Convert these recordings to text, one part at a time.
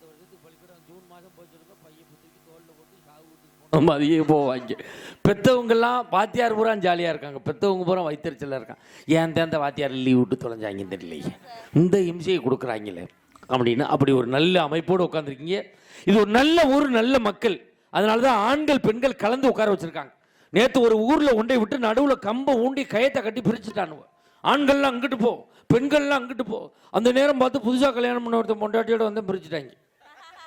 அடுத்த வருஷத்துக்கு பள்ளிக்கூடம் ஜூன் மாதம் போய் சொல்லுங்க பையன் புத்திக்கு போட்டு சாவு வீட்டுக்கு மதியம் போவாங்க. பெற்றவங்கெல்லாம் வாத்தியார் பூரா ஜாலியாக இருக்காங்க. பெற்றவங்க பூரா வைத்தறிச்சலாக இருக்காங்க. ஏன் தேந்த வாத்தியார் லீவ் விட்டு தொலைஞ்சாங்க இந்த இல்லையே இந்த இம்சையை கொடுக்குறாங்களே அப்படின்னு அப்படி ஒரு நல்ல அமைப்போடு உட்காந்துருக்கீங்க இது ஒரு நல்ல ஊர் நல்ல மக்கள். அதனால தான் ஆண்கள் பெண்கள் கலந்து உட்கார வச்சுருக்காங்க. நேற்று ஒரு ஊரில் ஒன்றை விட்டு நடுவில் கம்பை ஊண்டி கயத்தை கட்டி பிரிச்சுட்டானுவ. ஆண்கள்லாம் அங்கிட்டு போ பெண்கள்லாம் அங்கிட்டு போ. அந்த நேரம் பார்த்து புதுசாக கல்யாணம் பண்ண ஒருத்தன் பொண்டாட்டியோட வந்து பிரிச்சுட்டாங்க.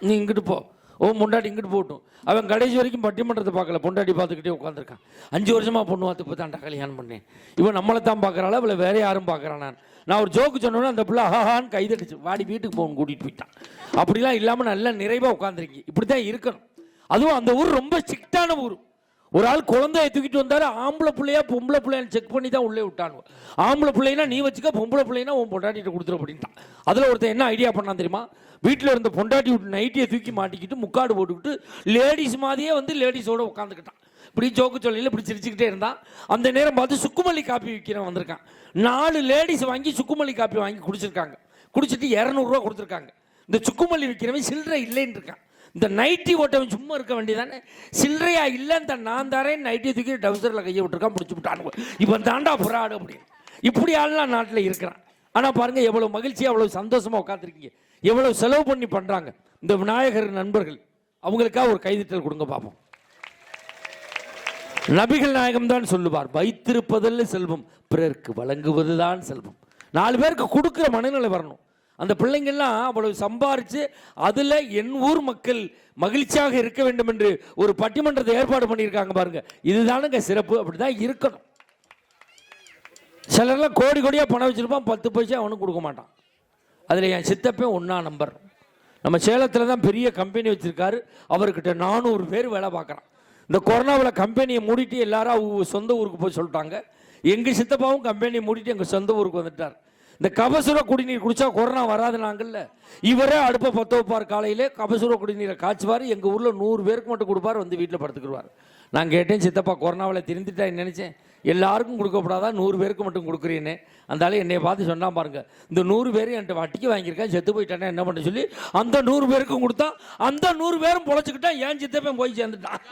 நீ இங்கிட்டு போ. ஓ பொண்டாட்டி இங்கிட்டு போட்டும் அவன் கடைசி வரைக்கும் பட்டிமன்றத்தை பார்க்கல. பொண்டாட்டி பார்த்துக்கிட்டே உட்காந்துருக்கான் அஞ்சு வருஷமா பொண்ணு பார்த்து இப்போ தான்டா கல்யாணம் பண்ணேன். இவன் நம்மளை தான் பார்க்குறாள்? இவளை வேற யாரும் பார்க்குறான் நான். நான் ஒரு ஜோக்கு சொன்னோன்னே அந்த பிள்ளை ஹாஹான்னு கைதடிச்சு வாடி வீட்டுக்கு போகணும் கூட்டிகிட்டு போயிட்டான். அப்படிலாம் இல்லாமல் நல்லா நிறைவாக உட்காந்துருக்கீங்க இப்படி தான் இருக்கணும். அதுவும் அந்த ஊர் ரொம்ப ஸ்ட்ரிக்டான ஊர். ஒரு ஆள் குழந்தைய தூக்கிட்டு வந்தாரு ஆம்பளை பிள்ளையா பொம்பளை பிள்ளையான்னு செக் பண்ணி தான் உள்ளே விட்டானுவ ஆம்பளை பிள்ளைனா நீ வச்சுக்க பொம்பளை பிள்ளைனா உன் பொண்டாட்டிட்ட கொடுத்துரு அப்படின்ட்டான். அதில் ஒருத்தன் என்ன ஐடியா பண்ணான் தெரியுமா? வீட்டில் இருந்த பொண்டாட்டி விட்டு நைட்டியை தூக்கி மாட்டிக்கிட்டு முக்காடு போட்டுக்கிட்டு லேடிஸ் மாதிரியே வந்து லேடிஸோடு உட்காந்துக்கிட்டான் இப்படி ஜோக்கு சொல்லையில் இப்படி சிரிச்சுக்கிட்டே இருந்தான். அந்த நேரம் பார்த்து சுக்குமல்லி காப்பி விற்கிறவன் வந்திருக்கான். நாலு லேடிஸ் வாங்கி சுக்குமல்லி காப்பி வாங்கி குடிச்சிருக்காங்க. குடிச்சிட்டு இரநூறுவா கொடுத்துருக்காங்க. இந்த சுக்குமல்லி விற்கிறவன் சில்லறை இல்லைன்னு இருக்கான். இந்த நைட்டி ஓட்டவன் சும்மா இருக்க வேண்டியதானே? சில்லறையா இல்லைன்னு நான் தாரேன் நைட்டி தூக்கி டவுசரில் கையை விட்டுருக்கான் பிடிச்சி விட்டானுங்க. இப்போ தாண்டா புறாடு அப்படின்னு. இப்படி ஆள்லாம் நாட்டில் இருக்கிறான். ஆனால் பாருங்க எவ்வளோ மகிழ்ச்சியாக எவ்வளோ சந்தோஷமாக உட்காந்துருக்கீங்க எவ்வளோ செலவு பண்ணி பண்ணுறாங்க இந்த விநாயகர் நண்பர்கள் அவங்களுக்காக ஒரு கைதிட்டல் கொடுங்க பார்ப்போம் நபிகள் நாயகம் தான் சொல்லுவார் வைத்திருப்பதில் செல்வம் பிறருக்கு வழங்குவதுதான் செல்வம். நாலு பேருக்கு கொடுக்குற மனநிலை வரணும். அந்த பிள்ளைங்கள்லாம் அவ்வளவு சம்பாரித்து அதில் என் ஊர் மக்கள் மகிழ்ச்சியாக இருக்க வேண்டும் என்று ஒரு பட்டிமன்றத்தை ஏற்பாடு பண்ணியிருக்காங்க பாருங்க. இதுதானுங்க சிறப்பு. அப்படிதான் இருக்கணும். சிலர்லாம் கோடி கோடியாக பணம் வச்சிருப்பான் பத்து பைசா அவனும் கொடுக்க மாட்டான். அதில் என் சித்தப்பே ஒன்றா நம்பர். நம்ம சேலத்தில் தான் பெரிய கம்பெனி வச்சுருக்காரு. அவர்கிட்ட நானூறு பேர் வேலை பார்க்குறான். இந்த கொரோனாவில் கம்பெனியை மூடிட்டு எல்லாரும் அவங்க சொந்த ஊருக்கு போய் சொல்லிட்டாங்க. எங்கள் சித்தப்பாவும் கம்பெனியை மூடிட்டு எங்கள் சொந்த ஊருக்கு வந்துட்டார். இந்த கபசுர குடிநீர் குடிச்சா கொரோனா வராது நாங்கள்ல இவரே அடுப்பை பற்ற வைப்பார் காலையிலே கபசுர குடிநீரை காய்ச்சுவார். எங்கள் ஊரில் நூறு பேருக்கு மட்டும் கொடுப்பார் வந்து வீட்டில் படுத்துக்கிடுவார் நான் கேட்டேன் சித்தப்பா கொரோனாவில் திருந்திட்டேன் நினைச்சேன்? எல்லாருக்கும் கொடுக்கப்படாதா? நூறு பேருக்கு மட்டும் கொடுக்குறீன்னு. அந்த என்னை பார்த்து சொன்னா பாருங்க. இந்த நூறு பேர் என்கிட்ட வட்டிக்கு வாங்கியிருக்கேன் செத்து போயிட்டானே? என்ன பண்ண சொல்லி அந்த நூறு பேருக்கும் கொடுத்தா அந்த நூறு பேரும் பொழைச்சிக்கிட்டா ஏன் சித்தப்பன் போய் சேர்ந்துட்டான்?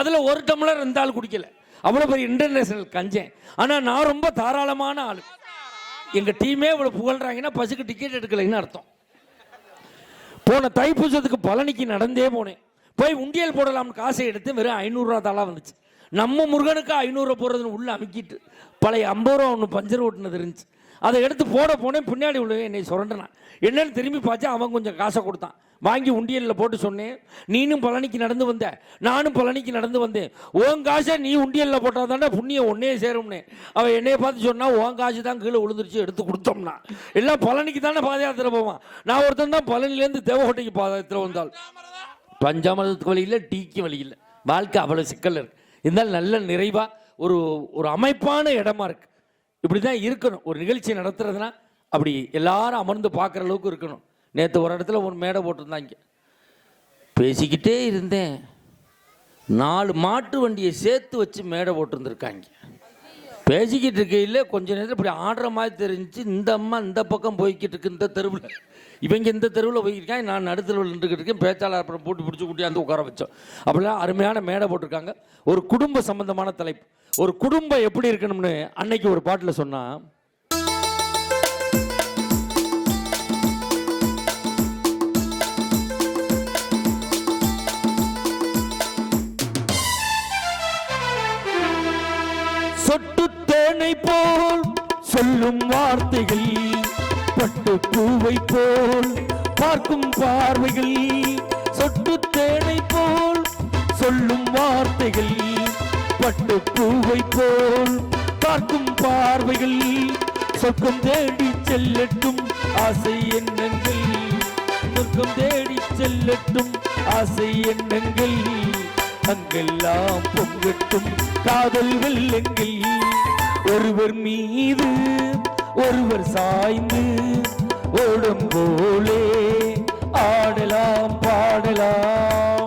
அதில் ஒரு டம்ளர் இந்த ஆள் குடிக்கல. அவ்வளோ பெரிய இன்டர்நேஷனல் கஞ்சேன். ஆனால் நான் ரொம்ப தாராளமான ஆள். எங்க டீமே இவ்வளவு புகழ்றாங்கன்னா பசுக்கு டிக்கெட் எடுக்கலைன்னு அர்த்தம். போன தைப்பூசத்துக்கு பழனிக்கு நடந்தே போனேன். போய் உண்டியல் போடலாம்னு காசை எடுத்து வெறும் ஐநூறுரூவா தாளா வந்துச்சு. நம்ம முருகனுக்கு ஐநூறுரூவா போடுறதுன்னு உள்ள அமுக்கிட்டு பழைய ஐம்பது ரூபா ஒன்று பஞ்சர் ஓட்டுனது இருந்துச்சு. அதை எடுத்து போட போனேன் பின்னாடி உள்ள என்னை சுரண்டினான். என்னன்னு திரும்பி பார்த்தா அவன் கொஞ்சம் காசை கொடுத்தான். வாங்கி உண்டியலில் போட்டு சொன்னேன் நீனும் பழனிக்கு நடந்து வந்த நானும் பழனிக்கு நடந்து வந்தேன். உன் காசை நீ உண்டியலில் போட்டால் தானே புண்ணியம் ஒன்னே சேரும்னே அவன் என்னையை பார்த்து சொன்னால் உன் காசு தான் கீழே விழுந்துருச்சு எடுத்து கொடுத்தோம்னா. எல்லாம் பழனிக்கு தானே பாதயாத்திரை போவான். நான் ஒருத்தன் தான் பழனிலேருந்து தேவகோட்டைக்கு பாதயாத்திரை வந்தால். வந்தாள் பஞ்சாமிரதத்துக்கு வழி இல்லை டீக்கு வழி இல்லை. வாழ்க்கை அவ்வளோ சிக்கல் இருக்குது இருந்தாலும் நல்ல நிறைவாக ஒரு ஒரு அமைப்பான இடமா இருக்குது இப்படி தான் இருக்கணும். ஒரு நிகழ்ச்சி நடத்துறதுனா அப்படி எல்லாரும் அமர்ந்து பார்க்குற அளவுக்கு இருக்கணும். நேற்று ஒரு இடத்துல ஒரு மேடை போட்டிருந்தாங்க. பேசிக்கிட்டே இருந்தேன். நாலு மாட்டு வண்டியை சேர்த்து வச்சு மேடை போட்டிருந்துருக்காங்க. பேசிக்கிட்டு இருக்கையில் கொஞ்ச நேரத்தில் இப்படி ஆடுற மாதிரி தெரிஞ்சு இந்த அம்மா இந்த பக்கம் போய்கிட்டு இருக்கு இந்த தெருவில். இவங்க இந்த தெருவில் போயிருக்காங்க நான் நடுத்தருவில் நின்றுக்கிட்டு இருக்கேன் பேச்சாளர் அப்புறம் போட்டு பிடிச்சி கூட்டியாந்து உட்கார வச்சோம். அப்படிலாம் அருமையான மேடை போட்டிருக்காங்க. ஒரு குடும்ப சம்பந்தமான தலைப்பு. ஒரு குடும்பம் எப்படி இருக்கணும்னு அன்னைக்கு ஒரு பாட்டில் சொன்னா சொட்டு தேனை போல் சொல்லும் வார்த்தைகள் பட்டு பூவை போல் பார்க்கும் பார்வைகள் சொட்டு தேனை போல் சொல்லும் வார்த்தைகள் பட்டு பூவை போல் பார்க்கும் பார்வைகள் சொர்க்கம் தேடி செல்லட்டும் ஆசை எண்ணங்கள். சொர்க்கம் தேடி செல்லட்டும் ஆசை எண்ணங்கள். அங்கெல்லாம் பொங்கட்டும் காதல் வெள்ளங்கள். ஒருவர் மீது ஒருவர் சாய்ந்து ஓடும் போலே ஆடலாம் பாடலாம்.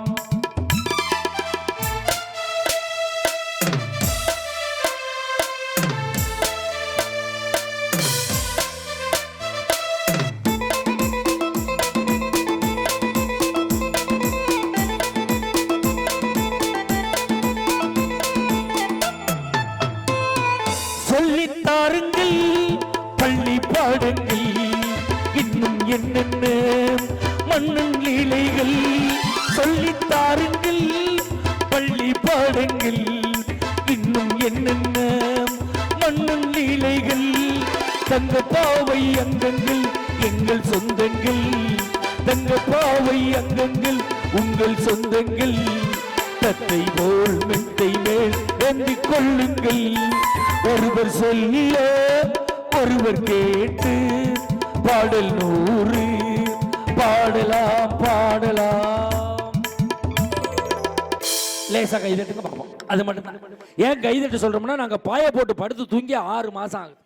ஒரு மெத்தை மேல் ஏந்திக் கொள்ளுங்கள். ஒருவர் சொல்ல ஒருவர் கேட்டு பாடல் நூறு பாடலாம் பாடலாம். லேசா கைதட்டுங்க பார்ப்போம் அது மட்டும்தான். ஏன் கைதட்டு சொல்றோம்னா நாங்க பாய போட்டு படுத்து தூங்கி ஆறு மாசம் ஆகுது.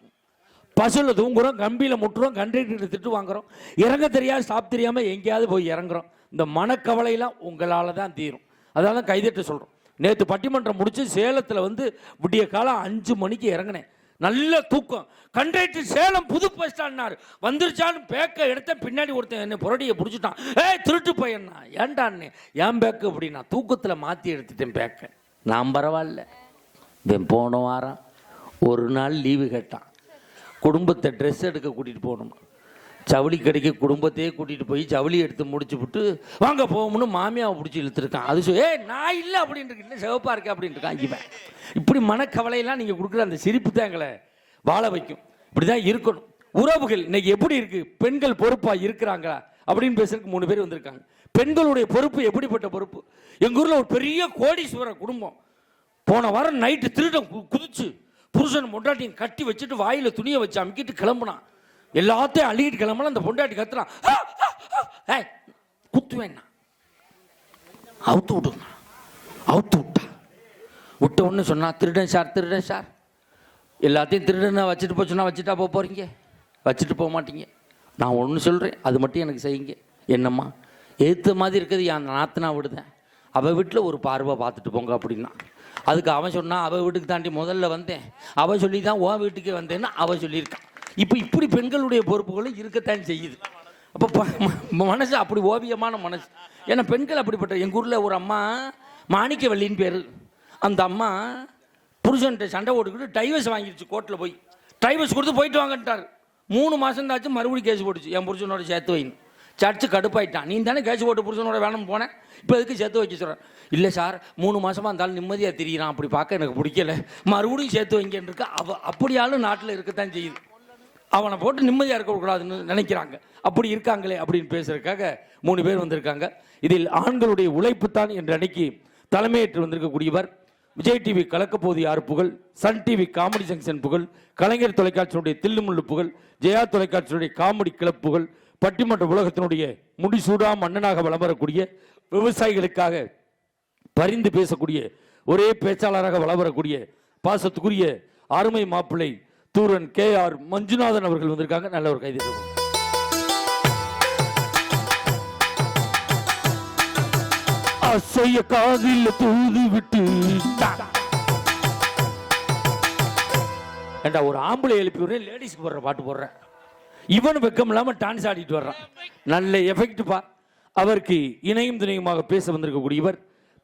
பசுல தூங்குறோம் கம்பியில் முட்டுறோம் கண்டக்டர் திட்டு வாங்குறோம். இறங்க தெரியாது ஸ்டாப் தெரியாம எங்கேயாவது போய் இறங்குறோம். இந்த மனக்கவலையெல்லாம் உங்களால தான் தீரும். அதனால தான் கைதட்டு சொல்கிறோம் நேற்று பட்டிமன்றம் முடிச்சு சேலத்தில் வந்து விடிய காலம் அஞ்சு மணிக்கு இறங்கினேன். நல்ல தூக்கம். கண்டக்டர் சேலம் புது பஸ் ஸ்டாண்ட்னார் வந்துருச்சான்னு பேக்க எடுத்த பின்னாடி ஒருத்தன் என்ன புரடியை பிடிச்சிட்டான். ஏய் திருட்டு பையன்னா ஏன்டான்னு ஏன் பேக்கு அப்படின்னா தூக்கத்தில் மாற்றி எடுத்துட்டேன் பேக்க நான் பரவாயில்ல. இவன் போன வாரம் ஒரு நாள் லீவு கேட்டான். குடும்பத்தை ட்ரெஸ் எடுக்க கூட்டிகிட்டு போகணும்? ஜவுளி கடைக்கு குடும்பத்தையே கூட்டிகிட்டு போய் ஜவுளி எடுத்து முடிச்சு விட்டு வாங்க போகும்னு மாமியாவை பிடிச்சி இழுத்துருக்கான். அது சொல் நான் இல்லை அப்படின்ட்டு இல்லை சிவப்பாக இருக்கேன் அப்படின்ட்டு இருக்கான் இவன். இப்படி மனக்கவலையெல்லாம் நீங்கள் கொடுக்குற அந்த சிரிப்பு தான் எங்களை வாழ வைக்கும். இப்படி தான் இருக்கணும். உறவுகள் இன்னைக்கு எப்படி இருக்குது பெண்கள் பொறுப்பாக இருக்கிறாங்களா? அப்படின்னு பேசுறதுக்கு மூணு பேர் வந்திருக்காங்க. பெண்களுடைய பொறுப்பு எப்படிப்பட்ட பொறுப்பு? எங்கள் ஊரில் ஒரு பெரிய கோடீஸ்வர குடும்பம். போன வாரம் நைட்டு திருடன் கு- குதிச்சு புருஷன் மொண்டாட்டியும் கட்டி வச்சுட்டு வாயில் துணியை வச்சு அமுக்கிட்டு கிளம்புனான். எல்லாத்தையும் அழுகிட்டு கிளம்புனா அந்த பொண்டாட்டி கத்துறான். "ஆ, ஏய் குத்துவேன் அவுத்து விடுங்க. அவுத்து விட்டா. விட்ட ஒன்று சொன்னா திருடன் சார் திருடன் சார். எல்லாத்தையும் திருடனை வச்சுட்டு போச்சுன்னா வச்சுட்டா போக போகிறீங்க வச்சுட்டு போக மாட்டீங்க. நான் ஒன்று சொல்கிறேன் அது மட்டும் எனக்கு செய்யுங்க. என்னம்மா? ஏற்ற மாதிரி இருக்கிறது என் நாத்தனா விடுதேன் அவள் வீட்டில் ஒரு பார்வை பார்த்துட்டு போங்க அப்படின்னா. அதுக்கு அவன் சொன்னான் அவள் வீட்டுக்கு தாண்டி முதல்ல வந்தேன். அவள் சொல்லி தான் உன் வீட்டுக்கு வந்தேன்னு அவள் சொல்லியிருக்கான் இப்போ இப்படி பெண்களுடைய பொறுப்புகளும் இருக்கத்தான் செய்யுது. அப்போ மனசு அப்படி ஓவியமான மனசு. ஏன்னா பெண்கள் அப்படிப்பட்ட எங்கள் ஊரில் ஒரு அம்மா மாணிக்கவல்லின்னு பேர். அந்த அம்மா புருஷன்ட்ட சண்டை ஓட்டுக்கிட்டு டைவர்ஸ் வாங்கிருச்சு கோர்ட்டில் போய். டைவர்ஸ் கொடுத்து போயிட்டு வாங்கன்ட்டார். மூணு மாதம் தாச்சு மறுபடியும் கேஸ் போட்டுச்சு. என் புருஷனோட சேர்த்து வைன்னு. சர்ச்சு கடுப்பாயிட்டான். நீ தானே கேஸ் போட்டு புருஷனோட வேணும் போனேன் இப்போ எதுக்கு சேர்த்து வைக்க சொல்கிறேன் இல்லை சார் மூணு மாதமாக இருந்தாலும் நிம்மதியாக திரியிறான். அப்படி பார்க்க எனக்கு பிடிக்கல. மறுபடியும் சேர்த்து வைங்கன்னு இருக்கு அவ அப்படியாலும் நாட்டில் இருக்கத்தான் செய்யுது. அவனை போட்டு நிம்மதியாக இருக்கக்கூடாதுன்னு நினைக்கிறாங்க. அப்படி இருக்காங்களே அப்படின்னு பேசுறதுக்காக மூணு பேர் வந்திருக்காங்க. இதில் ஆண்களுடைய உழைப்பு தான் என்ற அன்னைக்கு தலைமையேற்று வந்திருக்கக்கூடியவர். விஜய் டிவி கலக்கப்போது யார் புகழ் சன் டிவி காமெடி ஜங்ஷன் புகழ் கலைஞர் தொலைக்காட்சியினுடைய தில்லுமுள்ளு புகழ் ஜெயா தொலைக்காட்சியினுடைய காமெடி கிளப் புகழ் பட்டிமன்ற உலகத்தினுடைய முடிசூடா மன்னனாக வலம் வரக்கூடிய விவசாயிகளுக்காக பரிந்து பேசக்கூடிய ஒரே பேச்சாளராக வளம் வரக்கூடிய பாசத்துக்குரிய அருமை மாப்பிள்ளை தூரன் கே ஆர் மஞ்சுநாதன் அவர்கள் வந்திருக்காங்க. நல்ல ஒரு கைது. அசைய காதில் தூது விட்டு ஏண்டா ஒரு ஆம்பளை எழுப்பி விடுறேன் லேடிஸ்க்கு போடுற பாட்டு போடுறேன். இவன் வெக்கம் இல்லாமல் டான்ஸ் ஆடிட்டு வர்றான். நல்ல எஃபெக்ட் பா. அவருக்கு இணையும் துணையுமாக பேச வந்திருக்கக்கூடிய இவர்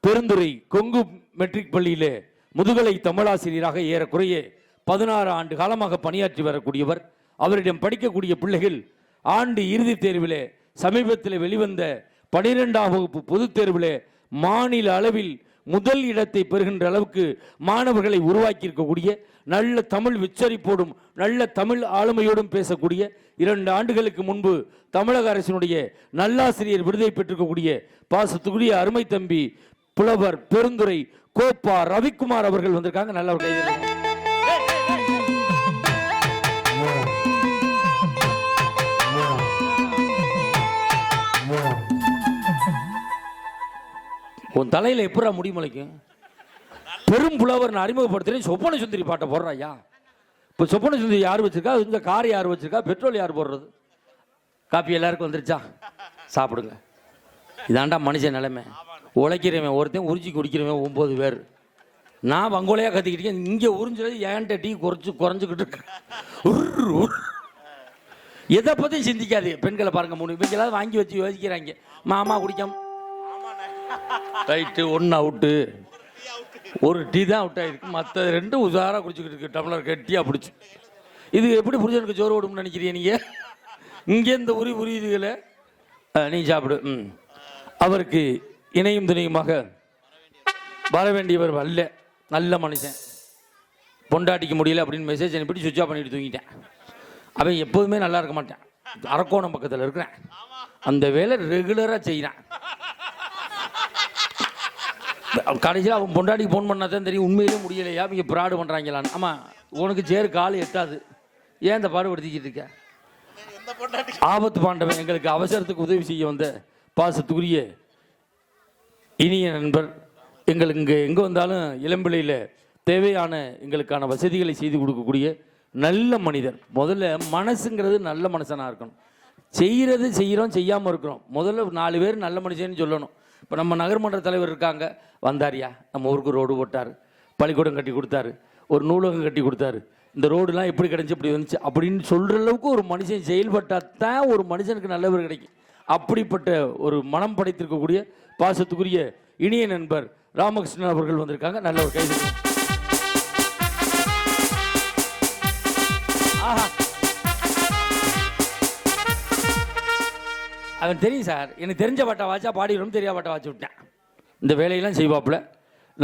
பெருந்துறை கொங்கு மெட்ரிக் பள்ளியிலே முதுகலை தமிழாசிரியராக ஏறக்குறைய பதினாறு ஆண்டு காலமாக பணியாற்றி வரக்கூடியவர் அவரிடம் படிக்கக்கூடிய பிள்ளைகள் ஆண்டு இறுதித் தேர்விலே சமீபத்தில் வெளிவந்த பனிரெண்டாம் வகுப்பு பொதுத் தேர்விலே மாநில அளவில் முதல் இடத்தை பெறுகின்ற அளவுக்கு மாணவர்களை உருவாக்கி இருக்கக்கூடிய நல்ல தமிழ் உச்சரிப்போடும் நல்ல தமிழ் ஆளுமையோடும் பேசக்கூடிய இரண்டு ஆண்டுகளுக்கு முன்பு தமிழக அரசினுடைய நல்லாசிரியர் விருதை பெற்றிருக்கக்கூடிய பாசத்துக்குரிய அருமை தம்பி புலவர் பெருந்துரை கோப்பா ரவிக்குமார் அவர்கள் வந்திருக்காங்க. நல்லவர்கள் உன் தலையில் எப்படா முடி முளைக்கும்? பெரும் புலவர் நான் அறிமுகப்படுத்துறேன். சொப்பன சுந்தரி பாட்டை போடுறாயா இப்போ சொப்பன சுந்தரி யார் வச்சிருக்கா? இந்த கார் யார் வச்சிருக்கா? பெட்ரோல் யார் போடுறது? காப்பி எல்லாருக்கும் வந்துருச்சா? சாப்பிடுங்க. இதாண்டா மனுஷன் நிலைமை. உழைக்கிறவன் ஒருத்தன் உறிஞ்சி குடிக்கிறவன் ஒம்பது பேர். நான் வங்கோலையாக கற்றுக்கிட்டேன் இங்கே உறிஞ்சது ஏன்ட்ட டீ குறைச்சி குறைஞ்சிக்கிட்டு இருக்கு. எதை பற்றியும் சிந்திக்காது பெண்களை பாருங்க மூணு இவங்களாவது வாங்கி வச்சு யோசிக்கிறாங்க. மாமா குடிக்காம ரைட்டு ஒன்று அவுட்டு ஒரு டீ தான் அவுட் ஆயிருக்கு. மற்ற ரெண்டும் உசாராக குடிச்சிக்கிட்டு இருக்கு. டம்ளர் கட்டியாக பிடிச்சி. இது எப்படி புரிஞ்சனுக்கு ஜோறு ஓடும்னு நினைக்கிறீங்க நீங்கள் இங்கே இந்த உரி உரியுதுகளை நீ சாப்பிடு. ம். அவருக்கு இணையும் துணையுமாக வர வேண்டியவர் அல்ல. நல்ல மனுஷன். பொண்டாட்டிக்க முடியல அப்படின்னு மெசேஜ் அனுப்பிட்டு சுவிட்ச் ஆஃப் பண்ணிட்டு தூங்கிட்டேன். அவன் எப்போதுமே நல்லா இருக்க மாட்டான். அரக்கோணம் பக்கத்தில் இருக்கிறேன். அந்த வேலை ரெகுலராக செய்கிறான் கடைசியில் அவன் பொண்டாடிக்கு ஃபோன் பண்ணால் தான் தெரியும். உண்மையிலே முடியலையா? இங்கே ப்ராடு பண்ணுறாங்களான்னு ஆமாம் உனக்கு சேரு கால் எட்டாது. ஏன் இந்த பாடுபடுத்திக்கிட்டு இருக்க? ஆபத்து பாண்டவன் எங்களுக்கு அவசரத்துக்கு உதவி செய்ய வந்த பாசத்துக்குரிய இனிய நண்பர் எங்களுக்கு இங்கே எங்கே வந்தாலும் இளம்பிள்ளையில் தேவையான எங்களுக்கான வசதிகளை செய்து கொடுக்கக்கூடிய நல்ல மனிதர். முதல்ல மனசுங்கிறது நல்ல மனுஷனாக இருக்கணும். செய்கிறது செய்கிறோம் செய்யாமல் இருக்கிறோம். முதல்ல நாலு பேர் நல்ல மனுஷன்னு சொல்லணும். இப்போ நம்ம நகர்மன்ற தலைவர் இருக்காங்க. வந்தாரியா? நம்ம ஊருக்கு ரோடு போட்டார். பள்ளிக்கூடம் கட்டி கொடுத்தாரு. ஒரு நூலகம் கட்டி கொடுத்தாரு. இந்த ரோடுலாம் எப்படி கிடைச்சி இப்படி வந்துச்சு அப்படின்னு சொல்கிற அளவுக்கு ஒரு மனுஷன் செயல்பட்டால் தான் ஒரு மனுஷனுக்கு நல்லவர் கிடைக்கும். அப்படிப்பட்ட ஒரு மனம் படைத்திருக்கக்கூடிய பாசத்துக்குரிய இனிய நண்பர் ராமகிருஷ்ணன் அவர்கள் வந்திருக்காங்க. நல்ல ஒரு கைது அவன் தெரியும் சார். எனக்கு தெரிஞ்ச பாட்டை வாச்சா பாடிடும் தெரியாத பாட்டை வாச்சு விட்டேன். இந்த வேலையெல்லாம் செய்வாப்புல.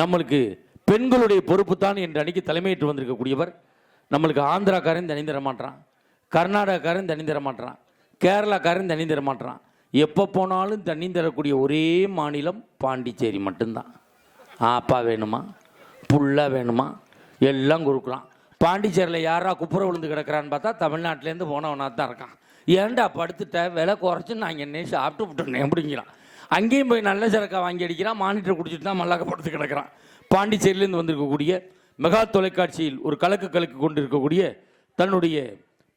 நம்மளுக்கு பெண்களுடைய பொறுப்பு தான் என்று அன்றைக்கி தலைமையிட்டு வந்திருக்கக்கூடியவர். நம்மளுக்கு ஆந்திராக்காரன் தனி தர மாட்டான் கர்நாடகாக்காரன் தனி தர மாட்டான் கேரளாக்காரன் தனி தர மாட்டான் எப்போ போனாலும் தண்ணி தரக்கூடிய ஒரே மாநிலம் பாண்டிச்சேரி மட்டும்தான். ஆப்பா வேணுமா? புல்லா வேணுமா? எல்லாம் கொடுக்கலாம் பாண்டிச்சேரியில் யாரா குப்புற விழுந்து கிடக்குறான்னு பார்த்தா தமிழ்நாட்டிலேருந்து போனவனாக தான் இருக்கான். ஏன்டா படுத்துட்ட? விலை குறைச்சி நான் என்னே சாப்பிட்டு விட்டுருந்தேன். அப்படிங்கிறான் அங்கேயும் போய் நல்ல சரக்கா வாங்கி அடிக்கிறான். மானிட்டர் குடிச்சிட்டு தான் மல்லாக்க படுத்து கிடக்குறான். பாண்டிச்சேரியிலேருந்து வந்திருக்கக்கூடிய மெகா தொலைக்காட்சியில் ஒரு கலக்கு கலக்கு கொண்டு இருக்கக்கூடிய தன்னுடைய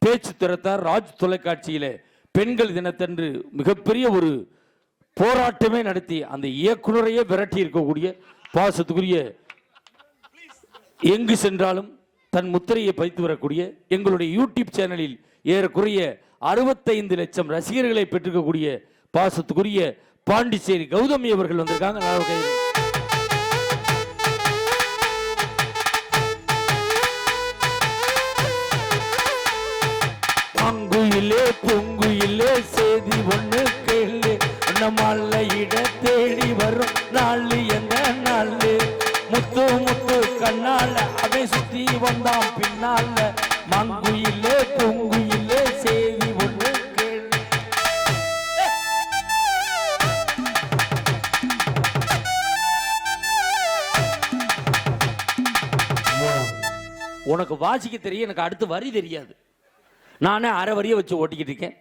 பேச்சு திறத்தார் ராஜ் தொலைக்காட்சியில் பெண்கள் தினத்தன்று மிகப்பெரிய ஒரு போராட்டமே நடத்தி அந்த இயக்குனரையே விரட்டி இருக்கக்கூடிய பாசத்துக்குரிய எங்கு சென்றாலும் தன் முத்திரையை பதித்து வரக்கூடிய எங்களுடைய யூடியூப் சேனலில் ஏறக்குறைய அறுபத்தைந்து லட்சம் ரசிகர்களை பெற்றிருக்கக்கூடிய பாசத்துக்குரிய பாண்டிச்சேரி கௌதமி அவர்கள் வந்திருக்காங்க. பங்குயிலே பொங்குயிலே செய்தி ஒண்ணு கேளு. நம்மால இட தேடி வரும் நாள் எந்த நாள்? முத்து முத்து கண்ணால அதை சுத்தி வந்தான் பின்னால. உனக்கு வாசிக்க தெரியும் எனக்கு அடுத்து வரி தெரியாது. நானே அரை வரியை வச்சு ஓட்டிக்கிட்டு இருக்கேன்.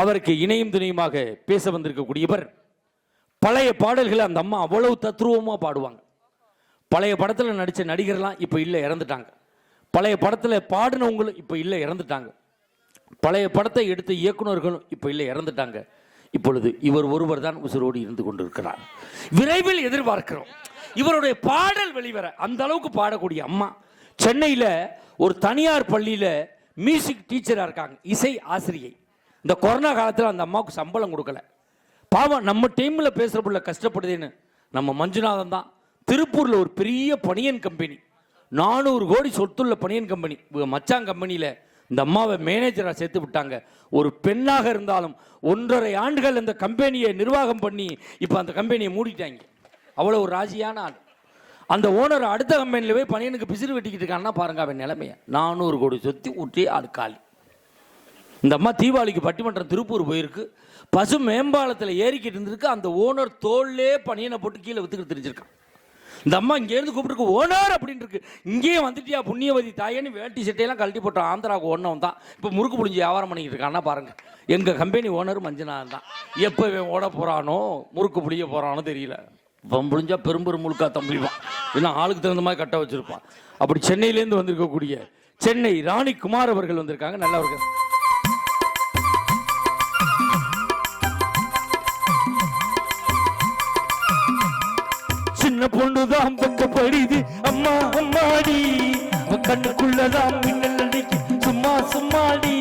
அவருக்கு இணையும் துணையுமாக பேச வந்திருக்கக்கூடியவர் பழைய பாடல்களை அந்த அம்மா அவ்வளவு தத்ரூபமாக பாடுவாங்க. பழைய படத்தில் நடித்த நடிகர்லாம் இப்போ இல்லை இறந்துட்டாங்க. பழைய படத்தில் பாடினவங்களும் இப்போ இல்லை இறந்துட்டாங்க. பழைய படத்தை எடுத்த இயக்குனர்களும் இப்போ இல்லை இறந்துட்டாங்க. இப்பொழுது இவர் ஒருவர் தான் உசுரோடு இருந்து கொண்டிருக்கிறார். விரைவில் எதிர்பார்க்கிறோம். இவருடைய பாடல் வெளிவர அந்த அளவுக்கு பாடக்கூடிய அம்மா சென்னையில் ஒரு தனியார் பள்ளியில் மியூசிக் டீச்சராக இருக்காங்க. இசை ஆசிரியை. இந்த கொரோனா காலத்தில் அந்த அம்மாவுக்கு சம்பளம் கொடுக்கல. பாவம் நம்ம டைமில் பேசுகிற புள்ள கஷ்டப்படுதுன்னு. நம்ம மஞ்சுநாதன் தான். திருப்பூரில் ஒரு பெரிய பனியன் கம்பெனி நானூறு கோடி சொத்துள்ள பனியன் கம்பெனி மச்சான் கம்பெனியில் இந்த அம்மாவை மேனேஜராக சேர்த்து விட்டாங்க. ஒரு பெண்ணாக இருந்தாலும் ஒன்றரை ஆண்டுகள் இந்த கம்பெனியை நிர்வாகம் பண்ணி இப்போ அந்த கம்பெனியை மூடிட்டாங்க. அவ்வளோ ஒரு ராஜியான ஆள். அந்த ஓனர் அடுத்த கம்பெனியில் போய் பனியனுக்கு பிசிறு வெட்டிக்கிட்டு இருக்கான்னா பாருங்க அவன் நிலைமையை. நானூறு கோடி சொத்தி ஊற்றி ஆள் காலி. இந்த அம்மா தீபாவளிக்கு பட்டிமன்றம் திருப்பூர் போயிருக்கு. பசு மேம்பாலத்தில் ஏறிக்கிட்டு இருந்திருக்கு. அந்த ஓனர் தோல்லே பனியனை போட்டு கீழே வித்துக்கிட்டு தெரிஞ்சிருக்கான். இந்த அம்மா இங்கேருந்து கூப்பிட்டுருக்கு ஓனர் அப்படின்னு இருக்கு. இங்கேயே வந்துட்டியா புண்ணியவதி தாயேன்னு வேட்டி சட்டையெல்லாம் கழட்டி போட்ட ஆந்திராவுக்கு ஒன்றவன் தான். இப்போ முறுக்கு புளிஞ்சு வியாபாரம் பண்ணிக்கிட்டு இருக்கான்னா பாருங்கள் எங்கள் கம்பெனி ஓனர் மஞ்சநாதன் தான். எப்போ இவன் ஓட போகிறானோ முறுக்கு புளிய போகிறானோ தெரியல. இப்போ முடிஞ்சால் பெரும்பெரும் முழுக்கா தம்பிவான். இன்னும் ஆளுக்கு தகுந்த மாதிரி கட்ட வச்சிருப்பான். அப்படி சென்னையிலேருந்து வந்திருக்கக்கூடிய சென்னை ராணி குமார் அவர்கள் வந்திருக்காங்க. நல்லவர்கள். சின்ன பொண்ணுதான் படிது அம்மா அம்மாடி. கண்ணுக்குள்ளதான் மின்னல் அடிக்கு. சும்மா சும்மாடி.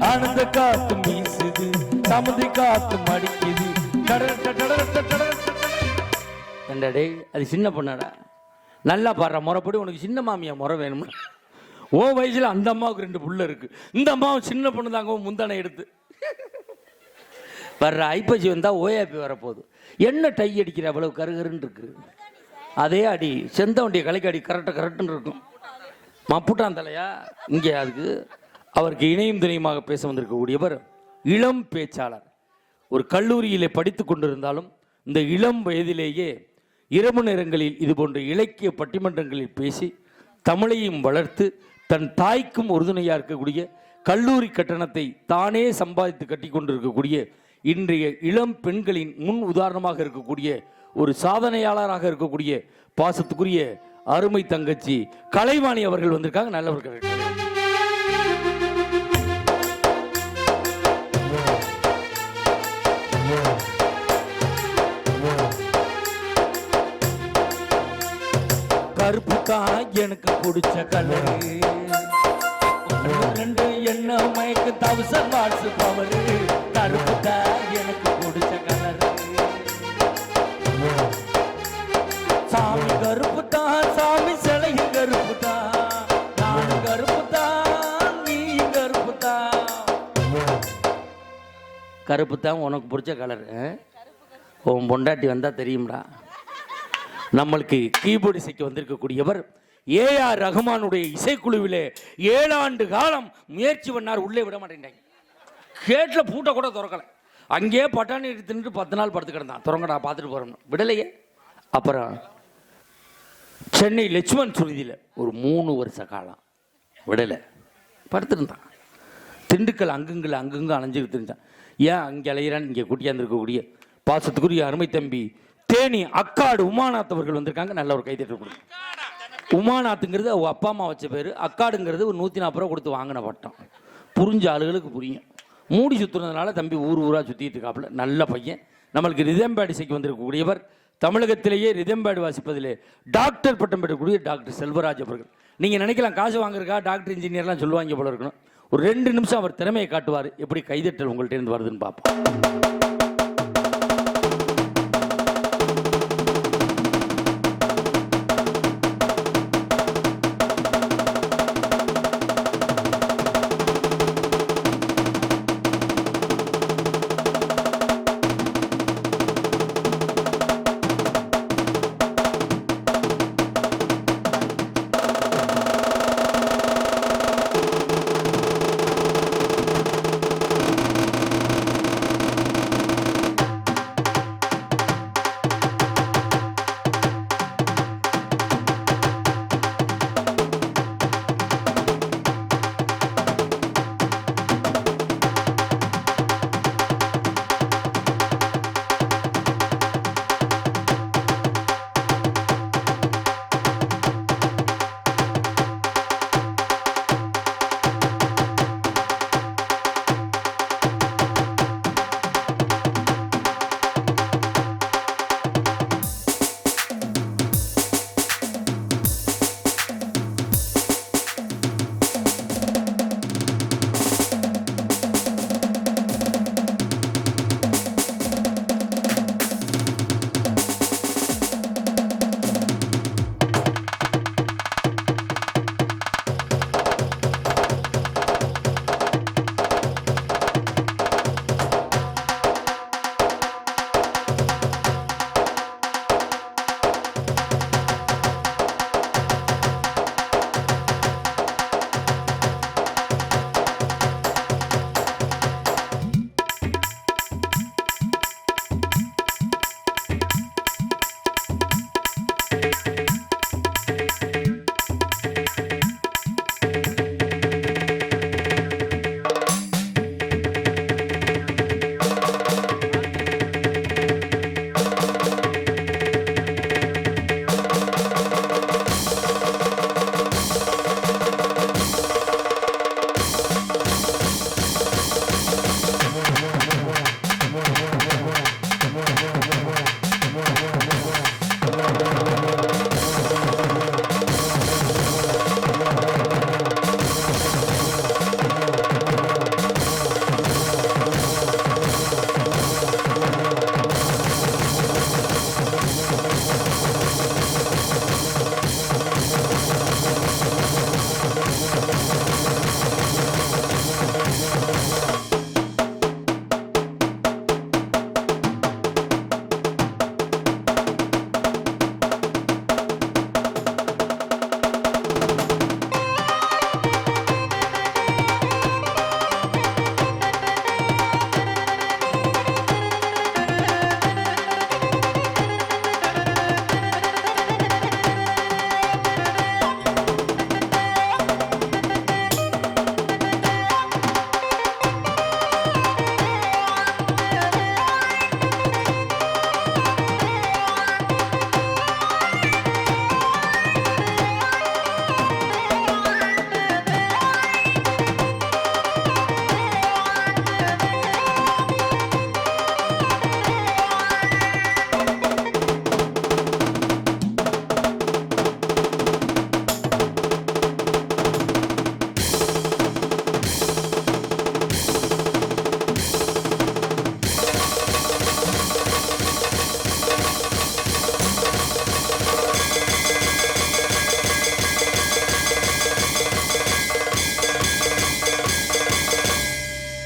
ஆனந்த காத்து வீசுது. சமுதி காத்து மடிக்குது. டடர டடர டடர டடர. டேய் அது சின்ன பொண்ணாடா. நல்லா பாடுற முறைப்படி உனக்கு சின்ன மாமியா முறை வேணும்னு. ஓ வயசில் அந்த அம்மாவுக்கு ரெண்டு புள்ள இருக்கு. இந்த அம்மாவும் சின்ன பொண்ணு தாங்க முந்தானை எடுத்து. வர்ற ஐப்பசி வந்தால் ஓஏபி வரப்போகுது. என்ன டை அடிக்கிற அவ்வளவு கருகருன்னு இருக்கு. அதே அடி செந்தவண்டிய கலைக்கு அடி கரெக்டாக கரெக்டுன்னு இருக்கும். மப்புட்டான் தலையா? இங்கே அதுக்கு. அவருக்கு இணையும் துணையுமாக பேச வந்திருக்கக்கூடியவர் இளம் பேச்சாளர். ஒரு கல்லூரியிலே படித்து கொண்டிருந்தாலும் இந்த இளம் வயதிலேயே இரவு நேரங்களில் இதுபோன்ற இலக்கிய பட்டிமன்றங்களில் பேசி தமிழையும் வளர்த்து தன் தாய்க்கும் உறுதுணையாக இருக்கக்கூடிய கல்லூரி கட்டணத்தை தானே சம்பாதித்து கட்டி கொண்டிருக்கக்கூடிய இன்றைய இளம் பெண்களின் முன் உதாரணமாக இருக்கக்கூடிய ஒரு சாதனையாளராக இருக்கக்கூடிய பாசத்துக்குரிய அருமை தங்கச்சி கலைவாணி அவர்கள் வந்திருக்காங்க. நல்லவர்கள். தான் எனக்கு பிடிச்ச கலரு. ரெண்டு என்ன மயக்கு தௌசண்ட் வாட்ஸ் பவரு. கருப்பு தான் எனக்கு பிடிச்ச கலரு. சாமி கருப்பு தான் சாமி சிலையும் கருப்பு தான் நான் கருப்பு தான் நீ கருப்பு தான் கருப்பு தான் உனக்கு பிடிச்ச கலரு. உன் பொண்டாட்டி வந்தா தெரியும்டா. நம்மளுக்கு கீபோர்டு இசைக்கு வந்திருக்கக்கூடியவர் ஏஆர் ரஹ்மானுடைய இசைக்குழுவிலே ஏழாண்டு காலம் முயற்சி பண்ணார் உள்ளே விட மாட்டேங்கிறாங்க கேட்டில் பூட்டை கூட திறக்கலை. அங்கேயே பட்டாணி எடுத்து தின்னுட்டு பத்து நாள் படுத்து கிடந்தான். திறங்கடா பார்த்துட்டு போகிறோம்னு விடலையே. அப்புறம் சென்னை லட்சுமண் சுருதியில் ஒரு மூணு வருஷ காலம் விடலை. படுத்திருந்தான் திண்டுக்கல் அங்குங்களை அங்கங்கே அலைஞ்சுக்கிட்டு இருந்தான். ஏன் அங்கே அலையிறான்னு இங்கே குட்டியாந்துருக்கக்கூடிய பாசத்துக்குரிய அருமை தம்பி தேனி அக்காடு உமாநாத் அவர்கள் வந்திருக்காங்க. நல்ல ஒரு கைதட்டு கொடுங்க. உமாநாத்துங்கிறது அவங்க அப்பா அம்மா வச்ச பேர். அக்காடுங்கிறது ஒரு நூற்றி நாற்பது ரூபா கொடுத்து வாங்கின பட்டம் புரிஞ்ச ஆளுகளுக்கு புரியும். மூடி சுற்றுனதுனால தம்பி ஊர் ஊராக சுற்றிட்டு இருக்காப்புல. நல்ல பையன். நம்மளுக்கு ரிதம்பேடு இசைக்கு வந்திருக்கக்கூடியவர். தமிழகத்திலேயே ரிதம்பேடு வாசிப்பதிலே டாக்டர் பட்டம் பெறக்கூடிய டாக்டர் செல்வராஜ் அவர்கள். நீங்கள் நினைக்கலாம் காசு வாங்குறக்கா டாக்டர் இன்ஜினியர்லாம் சொல்லுவாங்க போல இருக்கணும். ஒரு ரெண்டு நிமிஷம் அவர் திறமையை காட்டுவார். எப்படி கைதட்டல் உங்கள்கிட்ட இருந்து வருதுன்னு பார்ப்போம்.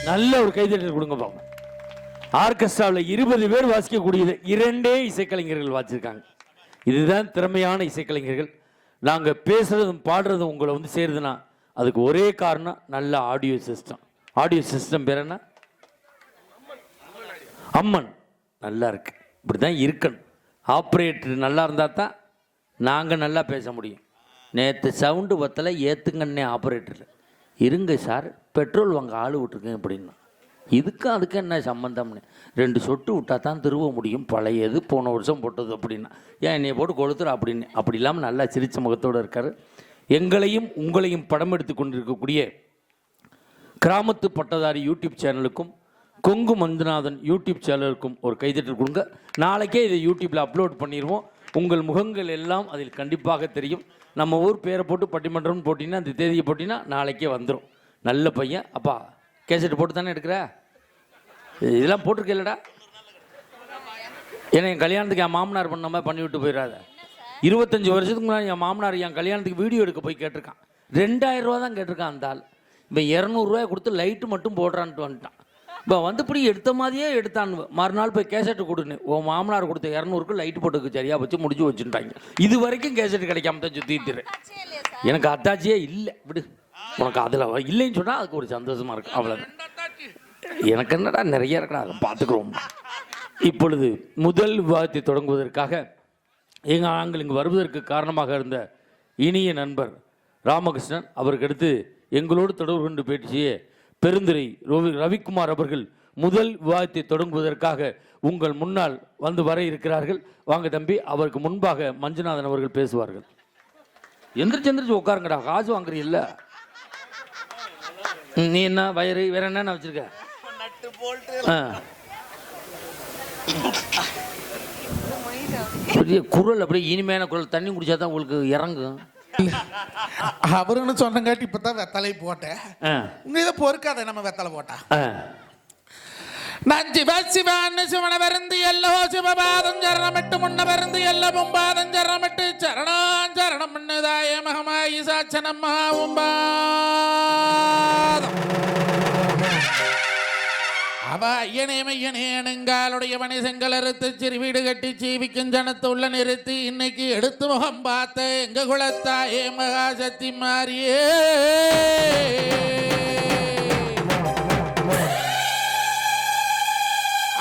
நல்ல ஒரு கைதட்டல் கொடுங்க பாப்போம். ஆர்கெஸ்ட்ராவில் இருபது பேர் வாசிக்கக்கூடியது இரண்டே இசைக்கலைஞர்கள் வாசிச்சிருக்காங்க. இதுதான் திறமையான இசைக்கலைஞர்கள். நாங்கள் பேசுகிறதும் பாடுறதும் உங்களை வந்து சேருதுன்னா அதுக்கு ஒரே காரணம் நல்ல ஆடியோ சிஸ்டம். ஆடியோ சிஸ்டம் பேர் என்ன? அம்மன். நல்லா இருக்கு. இப்படி தான் இருக்கணும். ஆப்ரேட்டர் நல்லா இருந்தால் தான் நாங்கள் நல்லா பேச முடியும். நேற்று சவுண்டு பத்தலை ஏற்றுங்கன்னே ஆப்ரேட்டரில். இருங்க சார் பெட்ரோல் வாங்க ஆள் விட்ருக்கேன் அப்படின்னா. இதுக்கும் அதுக்கு என்ன சம்மந்தம்னு ரெண்டு சொட்டு விட்டா தான் திருவ முடியும். பழையது போன வருஷம் போட்டது அப்படின்னா. ஏன் என்னைய போட்டு கொளுத்துற அப்படின்னு? அப்படி இல்லாமல் நல்லா சிரிச்ச முகத்தோடு இருக்கார். எங்களையும் உங்களையும் படம் எடுத்து கொண்டிருக்கக்கூடிய கிராமத்து பட்டதாரி யூடியூப் சேனலுக்கும் கொங்கு மந்துநாதன் யூடியூப் சேனலுக்கும் ஒரு கைதட்டு கொடுங்க. நாளைக்கே இதை யூடியூப்பில் அப்லோட் பண்ணிடுவோம் உங்கள் முகங்கள் எல்லாம் அதில் கண்டிப்பாக தெரியும். நம்ம ஊர் பேரை போட்டு பட்டிமன்றம்னு போட்டிங்கன்னா அந்த தேதியை போட்டிங்கன்னா நாளைக்கே வந்துடும் நல்ல பையன். அப்பா கேசட் போட்டு தானே எடுக்கிற? இதெல்லாம் போட்டிருக்கேல்லடா ஏன்னா என் கல்யாணத்துக்கு என் மாமனார் பண்ண மாதிரி பண்ணிவிட்டு போயிடாத இருபத்தஞ்சி வருஷத்துக்கு முன்னாடி என் மாமனார் என் கல்யாணத்துக்கு வீடியோ எடுக்க போய் கேட்டிருக்கான். ரெண்டாயிரம் ரூபா தான் கேட்டிருக்கான் அந்த ஆள். இப்போ இரநூறுவாய் கொடுத்து லைட்டு மட்டும் போடுறான்ட்டு வந்துட்டான். இப்போ வந்து இப்படி எடுத்த மாதிரியே எடுத்தான் மறுநாள் போய் கேசட்டு கொடுன்னு. உன் மாமனார் கொடுத்த இரநூறுக்கு லைட்டு போட்டுக்கு சரியா வச்சு முடிச்சு வச்சுட்டாங்க. இது வரைக்கும் கேசட் கிடைக்காம தான் சுற்றிட்டு எனக்கு அத்தாச்சியே இல்லை. விடு. உனக்கு அதில் இல்லைன்னு சொன்னால் அதுக்கு ஒரு சந்தோஷமா இருக்கும் அவ்வளோதான் எனக்கு என்னடா நிறைய இருக்கடா அதை பார்த்துக்குறோம். இப்பொழுது முதல் விவாதத்தை தொடங்குவதற்காக எங்கள் நாங்கள் இங்கு வருவதற்கு காரணமாக இருந்த இனிய நண்பர் ராமகிருஷ்ணன் அவருக்கு அடுத்து எங்களோடு தொடர்பு கொண்டு பேசிய பெருந்துரை ரவி ரவிக்குமார் அவர்கள் முதல் விவாதத்தை தொடங்குவதற்காக உங்கள் முன்னால் வந்து வர இருக்கிறார்கள். வாங்க தம்பி அவருக்கு முன்பாக மஞ்சுநாதன் அவர்கள் பேசுவார்கள். எந்திரிச்சு எந்திரிச்சு உட்காருங்கடா காசு வாங்குறீல்ல? நீ என்ன வயிறு வேற என்ன வச்சிருக்க? பெரிய குரல் அப்படியே இனிமையான குரல். தண்ணி குடிச்சா தான் உங்களுக்கு இறங்கும். அவருன்னு சொன்னங்காட்டி இப்பதான் வெத்தலை போட்டேன் இதை பொறுக்காத நம்ம வெத்தலை போட்டா. நான் சிவ சிவான்னு சிவன வருந்து எல்லோ சிவபாதம் சரணமிட்டு முன்ன வருந்து எல்ல மும்பாதம் சரணமிட்டு சரணான் சரணம் தாய மகமாயி சாச்சனம் மகாவும்பாதம் அவ ஐயனே மையனே நெங்காலுடைய மணி செங்கல் அறுத்து சிறு வீடு கட்டி சீவிக்கும் ஜனத்து உள்ள நிறுத்தி இன்னைக்கு எடுத்து முகம் பார்த்த எங்க குலத்தாயே மகாசக்தி மாறியே.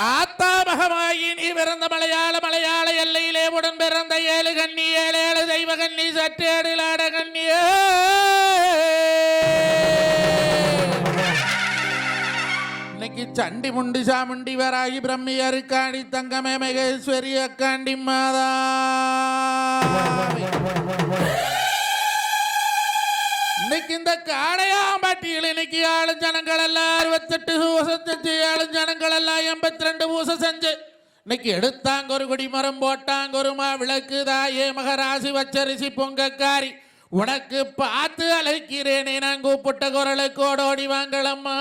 ஆத்தாமகமாயி நீ பிறந்த மலையாள மலையாள எல்லையிலே உடன் பிறந்த ஏழு கண்ணி ஏழு ஏழு தெய்வ கண்ணி சற்றேடிலாட கண்ணியே இன்னைக்கு சண்டி முண்டு சாமுண்டி வராகி பிரம்மி அருக்காணி தங்கமே மகேஸ்வரி அக்காண்டி மாதா. இன்னைக்கு இந்த காடையாம்பாட்டியில் இன்னைக்கு ஆளும் ஜனங்கள் எல்லாம் அறுபத்தெட்டு பூசம் செஞ்சு ஆளும் ஜனங்கள் எல்லாம் எண்பத்தி ரெண்டு பூசம் செஞ்சு இன்னைக்கு எடுத்தாங்க ஒரு குடிமரம் போட்டாங்க ஒரு மா விளக்கு தாயே மகராசி வச்சரிசி பொங்கக்காரி. உனக்கு பார்த்து அழைக்கிறேனே நான் கூப்பிட்ட குரலுக்கு ஓடோடி வாங்களம்மா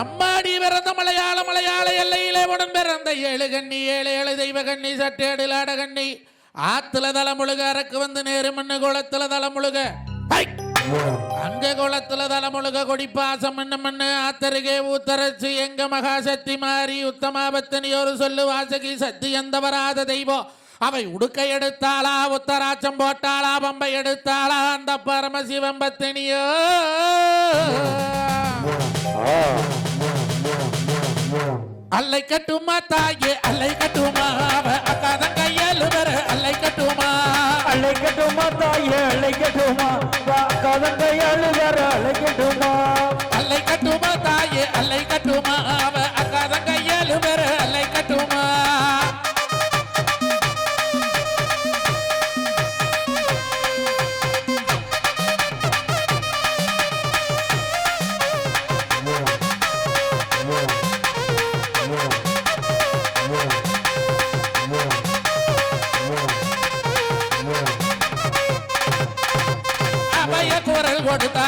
அம்மாடி பிறந்த மலையாள மலையாள எல்லையிலே உடன் பிறந்த ஏழு கண்ணி ஏழு ஏழு தெய்வ கண்ணி சட்டேடு லாட கண்ணி. ஆத்துல தலை முழுக அரக்கு வந்து நேரு மண்ணு குளத்துல தலை முழுக. ஐ! அங்க குளத்துல தல முழுக மண்ணு மண்ணு ஆத்தருகே ஊத்தரச்சு எங்க மகாசக்தி மாறி உத்தமாபத்தனி ஒரு சொல்லு வாசகி சக்தி எந்த வராத தெய்வம் அவை உடுக்கை எடுத்தாளா உத்தராச்சம் போட்டாளா பம்பை எடுத்தாளா அந்த பரமசிவம் பத்தினியோ. அல்லை கட்டுமா தாயே அல்லை கட்டுமா அவ வர அல்லை கட்டுமா அழைக்கட்டுமா தாயே அழைக்கட்டுமா? கதங்கையாளு வேற அழைக்கட்டுமா? அழைக்கட்டுமா தாயே அழைக்கட்டுமா அவ அக்காதன் கையேலு கொடுத்தா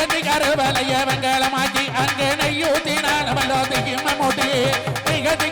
நிகழ்ச்சி கருவலைய வெங்கலமாக்கி அங்கே நெய்யூத்தி நானுமல்லோ திகிம மூட்டி நிகழ்ச்சி